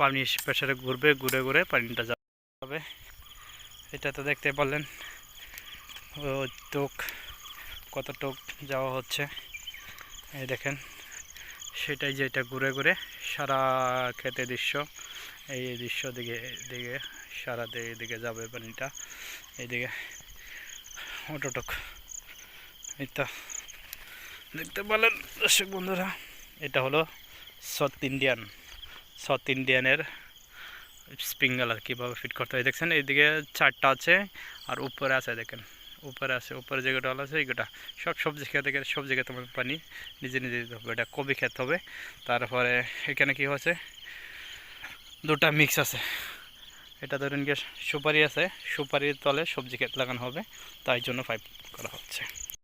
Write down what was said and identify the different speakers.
Speaker 1: পানি প্রেশারে ঘুরবে, ঘুরে ঘুরে পানিটা যাবে। এটা তো দেখতে পারলেন টোক, কত টোক যাওয়া হচ্ছে। এই দেখেন, সেটাই যে এটা ঘুরে ঘুরে সারা খেতে দৃশ্য, এই দৃশ্য দিকে দিকে, সারা দিকে যাবে পানিটা। এইদিকে অটোটক এই তো দেখতে পারলেন, দর্শক বন্ধুরা, এটা হলো সাউথ ইন্ডিয়ান। সাউথ ইন্ডিয়ানের স্প্রিঙ্গালার কীভাবে ফিট করতে হয়। দেখছেন, এইদিকে চারটা আছে আর উপরে আছে দেখেন। উপরে আছে, উপরে যেগুলো আছে এইগুলা সব সবজি খেতে গেলে সব জায়গায় তোমার পানি নিজে নিজে দিতে হবে। এটা কবি খেতে হবে। তারপরে এখানে কি হচ্ছে দুটা মিক্স আছে। এটা ধরুন গিয়ে সুপারি আছে। সুপারির তলে সবজি ক্ষেত লাগানো হবে। তাই জন্য পাইপ করা হচ্ছে।